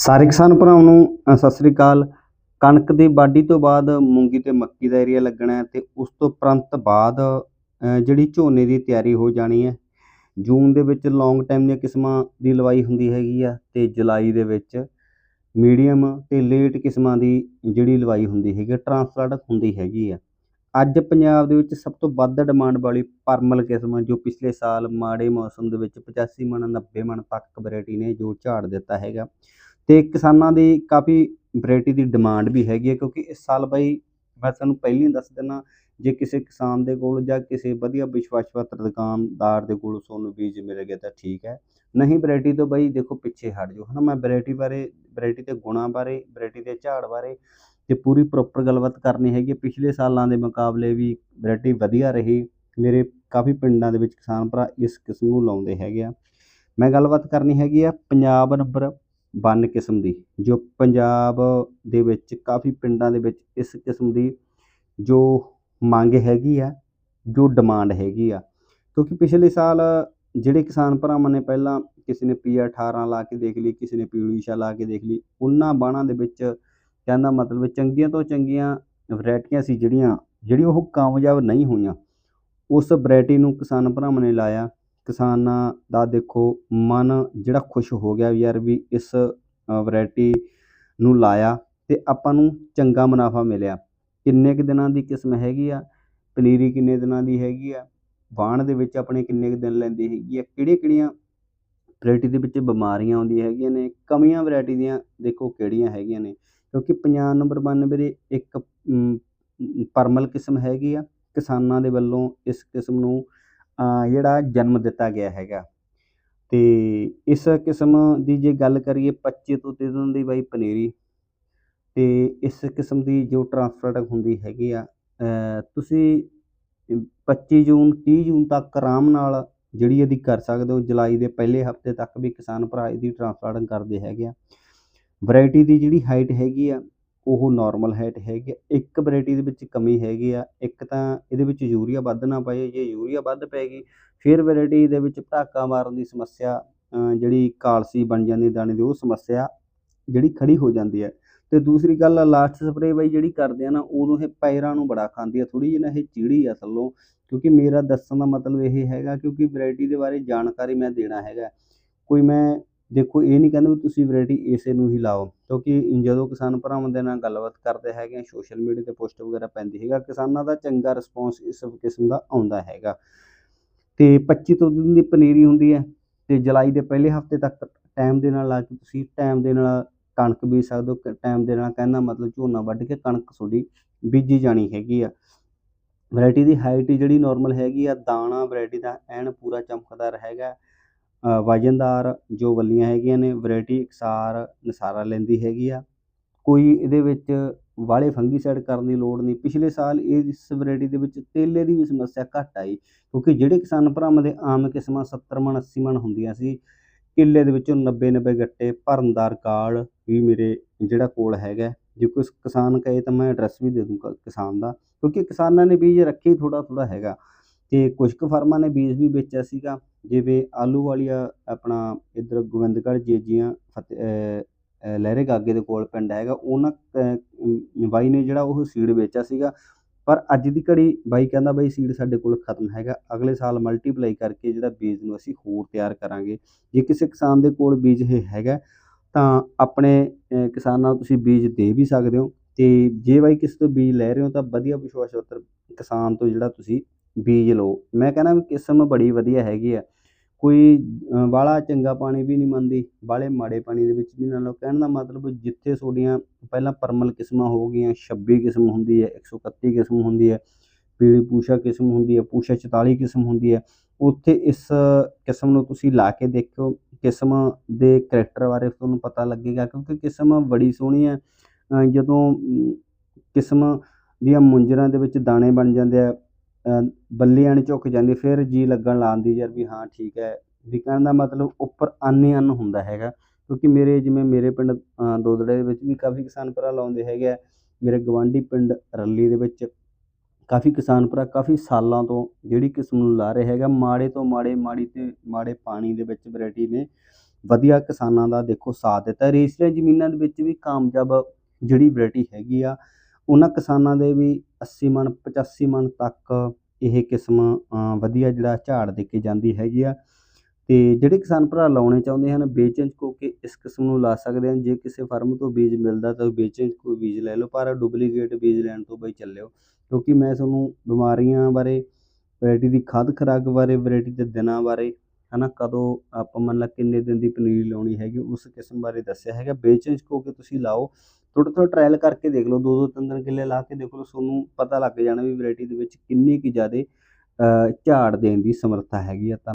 ਸਾਰੇ ਕਿਸਾਨ ਭਰਾਵਾਂ ਨੂੰ ਸਤਿ ਸ੍ਰੀ ਅਕਾਲ। ਕਣਕ ਦੀ ਵਾਢੀ ਤੋਂ ਬਾਅਦ ਮੂੰਗੀ ਤੇ ਮੱਕੀ ਦਾ ਏਰੀਆ ਲੱਗਣਾ ਹੈ ਤੇ ਉਸ ਤੋਂ ਉਪਰੰਤ ਬਾਅਦ ਜਿਹੜੀ ਝੋਨੇ ਦੀ ਤਿਆਰੀ ਹੋ ਜਾਣੀ ਹੈ। ਜੂਨ ਦੇ ਵਿੱਚ ਲੌਂਗ ਟਾਈਮ ਦੀਆਂ ਕਿਸਮਾਂ ਦੀ ਲਵਾਈ ਹੁੰਦੀ ਹੈਗੀ ਆ ਤੇ ਜੁਲਾਈ ਦੇ ਵਿੱਚ ਮੀਡੀਅਮ ਤੇ ਲੇਟ ਕਿਸਮਾਂ ਦੀ ਜਿਹੜੀ ਲਵਾਈ ਹੁੰਦੀ ਹੈਗੀ ਟਰਾਂਸਪਲਾਂਟ ਹੁੰਦੀ ਹੈਗੀ ਆ। ਅੱਜ ਪੰਜਾਬ ਦੇ ਵਿੱਚ ਸਭ ਤੋਂ ਵੱਧ ਡਿਮਾਂਡ ਵਾਲੀ ਪਰਮਲ ਕਿਸਮ ਜੋ ਪਿਛਲੇ ਸਾਲ ਮਾੜੇ ਮੌਸਮ ਦੇ ਵਿੱਚ 85 ਮਣ 90 ਮਣ ਤੱਕ ਵੈਰਾਈਟੀ ਨੇ ਜੋ ਝਾੜ ਦਿੱਤਾ ਹੈਗਾ। ਤੇ ਕਿਸਾਨਾਂ ਦੀ ਕਾਫੀ ਵੈਰਾਈਟੀ ਦੀ ਡਿਮਾਂਡ ਵੀ ਹੈਗੀ ਹੈ, ਕਿਉਂਕਿ ਇਸ ਸਾਲ ਬਾਈ ਮੈਂ ਤੁਹਾਨੂੰ ਪਹਿਲਾਂ ਹੀ ਦੱਸ ਦਿੰਦਾ, ਜੇ ਕਿਸੇ ਕਿਸਾਨ ਦੇ ਕੋਲ ਜਾਂ ਕਿਸੇ ਵਧੀਆ ਵਿਸ਼ਵਾਸ ਪਾਤਰ ਦੁਕਾਨਦਾਰ ਦੇ ਕੋਲ ਤੁਹਾਨੂੰ ਬੀਜ ਮਿਲ ਗਿਆ ਤਾਂ ਠੀਕ ਹੈ ਨਹੀਂ ਵੈਰਾਈਟੀ ਤੋਂ ਬਾਈ ਦੇਖੋ ਪਿੱਛੇ ਹਟ ਜਾਓ, ਹਨਾ ਮੈਂ ਵੈਰਾਈਟੀ ਬਾਰੇ ਵੈਰਾਈਟੀ ਦੇ ਗੁਣਾਂ ਬਾਰੇ ਵੈਰਾਈਟੀ ਦੇ ਝਾੜ ਬਾਰੇ ਤੇ ਪੂਰੀ ਪ੍ਰੋਪਰ ਗੱਲਬਾਤ ਕਰਨੀ ਹੈਗੀ ਹੈ। ਪਿਛਲੇ ਸਾਲਾਂ ਦੇ ਮੁਕਾਬਲੇ ਵੀ ਵੈਰਾਈਟੀ ਵਧੀਆ ਰਹੀ, ਮੇਰੇ ਕਾਫੀ ਪਿੰਡਾਂ ਦੇ ਵਿੱਚ ਕਿਸਾਨ ਭਰਾ ਇਸ ਕਿਸਮ ਨੂੰ ਲਾਉਂਦੇ ਹੈਗੇ ਆ ਮੈਂ ਗੱਲਬਾਤ ਕਰਨੀ ਹੈਗੀ ਆ, ਪੰਜਾਬ ਨੰਬਰ 92 ਕਿਸਮ ਦੀ, ਜੋ ਪੰਜਾਬ ਦੇ ਵਿੱਚ ਕਾਫੀ ਪਿੰਡਾਂ ਦੇ ਵਿੱਚ ਇਸ ਕਿਸਮ ਦੀ ਜੋ ਮੰਗ ਹੈਗੀ ਆ, ਜੋ ਡਿਮਾਂਡ ਹੈਗੀ ਆ। ਕਿਉਂਕਿ ਪਿਛਲੇ ਸਾਲ ਜਿਹੜੇ ਕਿਸਾਨ ਭਰਾਵਾਂ ਨੇ ਪਹਿਲਾਂ ਕਿਸੇ ਨੇ ਪੀ 18 ਲਾ ਕੇ ਦੇਖ ਲਈ, ਕਿਸੇ ਨੇ ਪੀਲੀਸ਼ਾ ਲਾ ਕੇ ਦੇਖ ਲਈ, ਉਹਨਾਂ ਬਾਣਾਂ ਦੇ ਵਿੱਚ ਕਹਿੰਦਾ ਮਤਲਬ ਚੰਗੀਆਂ ਤੋਂ ਚੰਗੀਆਂ ਵੈਰਾਈਟੀਆਂ ਸੀ ਜਿਹੜੀਆਂ, ਜਿਹੜੀ ਉਹ ਕਾਮਯਾਬ ਨਹੀਂ ਹੋਈਆਂ। ਉਸ ਵੈਰਾਈਟੀ ਨੂੰ ਕਿਸਾਨ ਭਰਾਵਾਂ ਨੇ ਲਾਇਆ। ਕਿਸਾਨਾਂ ਦਾ ਦੇਖੋ ਮਨ ਜਿਹੜਾ ਖੁਸ਼ ਹੋ ਗਿਆ ਵੀ ਯਾਰ ਵੀ ਇਸ ਵੈਰਾਈਟੀ ਨੂੰ ਲਾਇਆ ਅਤੇ ਆਪਾਂ ਨੂੰ ਚੰਗਾ ਮੁਨਾਫਾ ਮਿਲਿਆ। ਕਿੰਨੇ ਕੁ ਦਿਨਾਂ ਦੀ ਕਿਸਮ ਹੈਗੀ ਆ? ਪਨੀਰੀ ਕਿੰਨੇ ਦਿਨਾਂ ਦੀ ਹੈਗੀ ਆ? ਵਾਣ ਦੇ ਵਿੱਚ ਆਪਣੇ ਕਿੰਨੇ ਕੁ ਦਿਨ ਲੈਂਦੀ ਹੈਗੀ ਆ? ਕਿਹੜੀਆਂ ਕਿਹੜੀਆਂ ਵੈਰਾਈਟੀ ਦੇ ਵਿੱਚ ਬਿਮਾਰੀਆਂ ਆਉਂਦੀਆਂ ਹੈਗੀਆਂ ਨੇ? ਕਮੀਆਂ ਵੈਰਾਈਟੀ ਦੀਆਂ ਦੇਖੋ ਕਿਹੜੀਆਂ ਹੈਗੀਆਂ ਨੇ? ਕਿਉਂਕਿ ਪੰਜਾਬ ਨੰਬਰ 92 ਦੇ ਇੱਕ ਪਰਮਲ ਕਿਸਮ ਹੈਗੀ ਆ। ਕਿਸਾਨਾਂ ਦੇ ਵੱਲੋਂ ਇਸ ਕਿਸਮ ਨੂੰ ਜਿਹੜਾ ਜਨਮ ਦਿੱਤਾ ਗਿਆ ਹੈਗਾ। ਤੇ ਇਸ ਕਿਸਮ ਦੀ ਜੇ ਗੱਲ ਕਰੀਏ 25 ਤੋਂ 30 ਦਿਨ ਦੀ ਬਾਈ ਪਨੀਰੀ, ਤੇ ਇਸ ਕਿਸਮ ਦੀ ਜੋ ਟਰਾਂਸਫਰ ਹੁੰਦੀ ਹੈਗੀ ਆ ਤੁਸੀਂ 25 ਜੂਨ 30 ਜੂਨ ਤੱਕ ਆਰਾਮ ਨਾਲ ਜਿਹੜੀ ਇਹਦੀ ਕਰ ਸਕਦੇ ਹੋ। ਜੁਲਾਈ ਦੇ ਪਹਿਲੇ ਹਫ਼ਤੇ ਤੱਕ ਵੀ ਕਿਸਾਨ ਭਰਾ ਇਹਦੀ ਟਰਾਂਸਪਲਾਂਟਿੰਗ ਕਰਦੇ ਹੈਗੇ ਆ। ਵੈਰਾਈਟੀ ਦੀ ਜਿਹੜੀ ਹਾਈਟ ਹੈਗੀ ਆ ਉਹ ਨਾਰਮਲ ਹਾਈਟ ਹੈਗੀ ਆ, ਇੱਕ ਵੈਰਾਈਟੀ ਦੇ ਵਿੱਚ ਕਮੀ ਹੈਗੀ ਆ, ਇੱਕ ਤਾਂ ਇਹਦੇ ਵਿੱਚ ਯੂਰੀਆ ਵੱਧ ਨਾ ਪਏ ਜੇ ਯੂਰੀਆ ਵੱਧ ਪੈਗੀ ਫਿਰ ਵੈਰਾਈਟੀ ਦੇ ਵਿੱਚ ਪਟਾਕਾ ਮਾਰਨ ਦੀ ਸਮੱਸਿਆ ਜਿਹੜੀ ਕਾਲਸੀ ਬਣ ਜਾਂਦੀ ਦਾਣੇ ਦੀ, ਉਹ ਸਮੱਸਿਆ ਜਿਹੜੀ ਖੜੀ ਹੋ ਜਾਂਦੀ ਹੈ। ਤੇ ਦੂਸਰੀ ਗੱਲ ਲਾਸਟ ਸਪਰੇ ਬਾਈ ਜਿਹੜੀ ਕਰਦੇ ਆ ਨਾ, ਉਦੋਂ ਇਹ ਪੈਰਾਂ ਨੂੰ ਬੜਾ ਖਾਂਦੀ ਆ ਥੋੜੀ ਜਿਹੀ ਨਾ ਇਹ ਚੀੜੀ ਆ ਥੱਲੋਂ, ਕਿਉਂਕਿ ਮੇਰਾ ਦੱਸਣ ਦਾ ਮਤਲਬ ਇਹ ਹੈਗਾ, ਕਿਉਂਕਿ ਵੈਰਾਈਟੀ ਦੇ ਬਾਰੇ ਜਾਣਕਾਰੀ ਮੈਂ ਦੇਣਾ ਹੈਗਾ। ਕੋਈ ਮੈਂ ਦੇਖੋ, ਇਹ ਨਹੀਂ ਕਹਿੰਦੇ ਵੀ ਤੁਸੀਂ ਵੈਰਾਈਟੀ ਇਸੇ ਨੂੰ ਹੀ ਲਾਓ, ਕਿਉਂਕਿ ਜਦੋਂ ਕਿਸਾਨ ਭਰਾਵਾਂ ਦੇ ਨਾਲ ਗੱਲਬਾਤ ਕਰਦੇ ਹੈਗੇ ਆ ਸੋਸ਼ਲ ਮੀਡੀਆ ਤੇ ਪੋਸਟ ਵਗੈਰਾ ਪੈਂਦੀ ਹੈਗਾ ਕਿਸਾਨਾਂ ਦਾ ਚੰਗਾ ਰਿਸਪੌਂਸ ਇਸ ਕਿਸਮ ਦਾ ਆਉਂਦਾ ਹੈਗਾ। ਤੇ 25 ਤੋਂ ਦਿਨ ਦੀ ਪਨੀਰੀ ਹੁੰਦੀ ਹੈ, ਤੇ ਜੁਲਾਈ ਦੇ ਪਹਿਲੇ ਹਫ਼ਤੇ ਤੱਕ ਟਾਈਮ ਦੇ ਨਾਲ ਲਾ ਕੇ ਤੁਸੀਂ ਟਾਈਮ ਦੇ ਨਾਲ ਕਣਕ ਬੀਜ ਸਕਦੇ ਹੋ ਟਾਈਮ ਦੇ ਨਾਲ ਕਹਿੰਦਾ ਮਤਲਬ ਝੋਨਾ ਵੱਢ ਕੇ ਕਣਕ ਤੁਹਾਡੀ ਬੀਜੀ ਜਾਣੀ ਹੈਗੀ ਆ। ਵੈਰਾਈਟੀ ਦੀ ਹਾਈਟ ਜਿਹੜੀ ਨਾਰਮਲ ਹੈਗੀ ਆ, ਦਾਣਾ ਵੈਰਾਈਟੀ ਦਾ ਐਨ ਪੂਰਾ ਚਮਕਦਾਰ ਹੈਗਾ। ਵਜਨਦਾਰ ਜੋ ਵੱਲੀਆਂ ਹੈਗੀਆਂ ਨੇ ਵੈਰਾਈਟੀ ਇਕਸਾਰ ਨਸਾਰਾ ਲੈਂਦੀ ਹੈਗੀ ਆ। ਕੋਈ ਇਹਦੇ ਵਿੱਚ ਵਾਲੇ ਫੰਗੀਸਾਈਡ ਕਰਨ ਦੀ ਲੋੜ ਨਹੀਂ। ਪਿਛਲੇ ਸਾਲ ਇਹ ਇਸ ਵੈਰਾਈਟੀ ਦੇ ਵਿੱਚ ਤੇਲੇ ਦੀ ਵੀ ਸਮੱਸਿਆ ਘੱਟ ਆਈ, ਕਿਉਂਕਿ ਜਿਹੜੇ ਕਿਸਾਨ ਭਰਾਵਾਂ ਦੇ ਆਮ ਕਿਸਮਾਂ 70 ਮਣ 80 ਮਣ ਹੁੰਦੀਆਂ ਸੀ, ਕਿੱਲੇ ਦੇ ਵਿੱਚੋਂ 90 90 ਗੱਟੇ ਭਰਨਦਾਰ ਕਾਲ ਵੀ ਮੇਰੇ ਜਿਹੜਾ ਕੋਲ ਹੈਗਾ। ਜੇ ਕੋਈ ਕਿਸਾਨ ਕਹੇ ਤਾਂ ਮੈਂ ਐਡਰੈਸ ਵੀ ਦੇ ਦੂੰਗਾ ਕਿਸਾਨ ਦਾ, ਕਿਉਂਕਿ ਕਿਸਾਨਾਂ ਨੇ ਬੀਜ ਰੱਖੇ ਥੋੜਾ ਥੋੜਾ ਹੈਗਾ। ਤੇ ਕੁਝ ਕੁ ਫਰਮਾਂ ਨੇ ਬੀਜ ਵੀ ਵੇਚਿਆ ਸੀਗਾ, ਜਿਵੇਂ ਆਲੂ ਵਾਲੀਆ ਆਪਣਾ ਇੱਧਰ ਗੋਬਿੰਦਗੜ੍ਹ ਜੇਜੀਆਂ ਫਤਿਹ ਲਹਿਰੇ ਗਾਗੇ ਦੇ ਕੋਲ ਪਿੰਡ ਹੈਗਾ, ਉਹਨਾਂ ਬਾਈ ਨੇ ਜਿਹੜਾ ਉਹ ਸੀਡ ਵੇਚਿਆ ਸੀਗਾ। ਪਰ ਅੱਜ ਦੀ ਘੜੀ ਬਾਈ ਕਹਿੰਦਾ ਬਾਈ ਸੀਡ ਸਾਡੇ ਕੋਲ ਖਤਮ ਹੈਗਾ, ਅਗਲੇ ਸਾਲ ਮਲਟੀਪਲਾਈ ਕਰਕੇ ਜਿਹੜਾ ਬੀਜ ਨੂੰ ਅਸੀਂ ਹੋਰ ਤਿਆਰ ਕਰਾਂਗੇ। ਜੇ ਕਿਸੇ ਕਿਸਾਨ ਦੇ ਕੋਲ ਬੀਜ ਇਹ ਹੈਗਾ, ਤਾਂ ਆਪਣੇ ਕਿਸਾਨਾਂ ਨੂੰ ਤੁਸੀਂ ਬੀਜ ਦੇ ਵੀ ਸਕਦੇ ਹੋ। ਤੇ ਜੇ ਬਾਈ ਕਿਸੇ ਤੋਂ ਬੀਜ ਲੈ ਰਹੇ ਹੋ ਤਾਂ ਵਧੀਆ ਵਿਸ਼ਵਾਸ ਪੱਤਰ ਕਿਸਾਨ ਤੋਂ ਜਿਹੜਾ ਤੁਸੀਂ ਬੀਜ ਲਓ। ਮੈਂ ਕਹਿੰਦਾ ਵੀ ਕਿਸਮ ਬੜੀ ਵਧੀਆ ਹੈਗੀ ਆ। ਕੋਈ ਅ, ਚੰਗਾ ਪਾਣੀ ਵੀ ਨਹੀਂ ਮੰਨਦੀ ਬਾਹਲੇ ਮਾੜੇ ਪਾਣੀ ਦੇ ਵਿੱਚ ਵੀ ਨਾ ਲਓ। ਕਹਿਣ ਦਾ ਮਤਲਬ ਜਿੱਥੇ ਤੁਹਾਡੀਆਂ ਪਹਿਲਾਂ ਪਰਮਲ ਕਿਸਮਾਂ ਹੋ ਗਈਆਂ 26 ਕਿਸਮ ਹੁੰਦੀ ਹੈ 131 ਕਿਸਮ ਹੁੰਦੀ ਹੈ ਪੀਲੀ ਪੂਸ਼ਾ ਕਿਸਮ ਹੁੰਦੀ ਹੈ ਪੂਸ਼ਾ 44 ਕਿਸਮ ਹੁੰਦੀ ਹੈ ਉੱਥੇ ਇਸ ਕਿਸਮ ਨੂੰ ਤੁਸੀਂ ਲਾ ਕੇ ਦੇਖਿਓ। ਕਿਸਮ ਦੇ ਕਰੈਕਟਰ ਬਾਰੇ ਤੁਹਾਨੂੰ ਪਤਾ ਲੱਗੇਗਾ ਕਿਉਂਕਿ ਕਿਸਮ ਬੜੀ ਸੋਹਣੀ ਹੈ। ਜਦੋਂ ਅਮ, ਕਿਸਮ ਦੀਆਂ ਮੁੰਜਰਾਂ ਦੇ ਵਿੱਚ ਦਾਣੇ ਬਣ ਜਾਂਦੇ ਆ ਅ, ਬੱਲੀਆਂ ਨੇ ਜਾਂਦੀ ਫਿਰ ਜੀ ਲੱਗਣ ਲਾਉਂਦੀ ਯਾਰ ਵੀ ਹਾਂ ਠੀਕ ਹੈ। ਵੀ ਕਹਿਣ ਦਾ ਮਤਲਬ ਉੱਪਰ ਅੰਨ ਹੀ ਅੰਨ ਹੁੰਦਾ ਹੈਗਾ। ਕਿਉਂਕਿ ਮੇਰੇ ਜਿਵੇਂ ਮੇਰੇ ਪਿੰਡ ਦੋਦੜੇ ਦੇ ਵਿੱਚ ਵੀ ਕਾਫੀ ਕਿਸਾਨ ਭਰਾ ਲਾਉਂਦੇ ਹੈਗੇ ਆ। ਮੇਰੇ ਗਵਾਂਢੀ ਪਿੰਡ ਰੱਲੀ ਦੇ ਵਿੱਚ ਕਾਫੀ ਕਿਸਾਨ ਭਰਾ ਕਾਫੀ ਸਾਲਾਂ ਤੋਂ ਜਿਹੜੀ ਕਿਸਮ ਨੂੰ ਲਾ ਰਹੇ ਹੈਗਾ ਮਾੜੇ ਤੋਂ ਮਾੜੇ ਮਾੜੀ ਤੇ ਮਾੜੇ ਪਾਣੀ ਦੇ ਵਿੱਚ ਵੈਰਾਈਟੀ ਨੇ। ਵਧੀਆ ਕਿਸਾਨਾਂ ਦਾ ਦੇਖੋ ਸਾਥ ਦਿੱਤਾ। ਰੇਸਲੇ ਜ਼ਮੀਨਾਂ ਦੇ ਵਿੱਚ ਵੀ ਕਾਮਯਾਬ ਜਿਹੜੀ ਵੈਰਾਈਟੀ ਹੈਗੀ ਆ ਉਹਨਾਂ ਕਿਸਾਨਾਂ ਦੇ ਵੀ 80 ਮਣ 85 ਮਣ ਤੱਕ ਇਹ ਕਿਸਮ ਵਧੀਆ ਜਿਹੜਾ ਝਾੜ ਦੇ ਕੇ ਜਾਂਦੀ ਹੈਗੀ ਆ। ਤੇ ਜਿਹੜੇ ਕਿਸਾਨ ਭਰਾ ਲਾਉਣੇ ਚਾਹੁੰਦੇ ਹਨ ਵੇਚਣ 'ਚ ਕੇ ਇਸ ਕਿਸਮ ਨੂੰ ਲਾ ਸਕਦੇ ਹਨ। ਜੇ ਕਿਸੇ ਫਰਮ ਤੋਂ ਬੀਜ ਮਿਲਦਾ ਤਾਂ ਵੇਚਣ 'ਚ ਕੋਈ ਬੀਜ ਲੈ ਲਓ, ਪਰ ਡੁਪਲੀਕੇਟ ਬੀਜ ਲੈਣ ਤੋਂ ਬਈ ਚੱਲਿਓ। ਕਿਉਂਕਿ ਮੈਂ ਤੁਹਾਨੂੰ ਬਿਮਾਰੀਆਂ ਬਾਰੇ, ਵੈਰਾਈਟੀ ਦੀ ਖਾਦ ਖੁਰਾਕ ਬਾਰੇ, ਵੈਰਾਈਟੀ ਦੇ ਦਿਨਾਂ ਬਾਰੇ, ਹਨਾ, ਕਦੋਂ ਆਪਾਂ ਮੰਨ ਲਾ ਕਿੰਨੇ ਦਿਨ ਦੀ ਪਨੀਰੀ ਲਾਉਣੀ ਹੈਗੀ, ਉਸ ਕਿਸਮ ਬਾਰੇ ਦੱਸਿਆ ਹੈਗਾ। ਵੇਚਣ 'ਚ ਕੇ ਤੁਸੀਂ ਲਾਓ। ਥੋੜ੍ਹਾ ਥੋੜ੍ਹਾ ਟਰਾਇਲ ਕਰਕੇ ਦੇਖ ਲਓ, ਦੋ ਦੋ ਤਿੰਨ ਤਿੰਨ ਕਿੱਲੇ ਲਾ ਕੇ ਦੇਖ ਲਓ ਤੁਹਾਨੂੰ ਪਤਾ ਲੱਗ ਜਾਣਾ ਵੀ ਵੈਰਾਈਟੀ ਦੇ ਵਿੱਚ ਕਿੰਨੀ ਕੁ ਜ਼ਿਆਦਾ ਝਾੜ ਦੇਣ ਦੀ ਸਮਰੱਥਾ ਹੈਗੀ ਆ ਤਾਂ।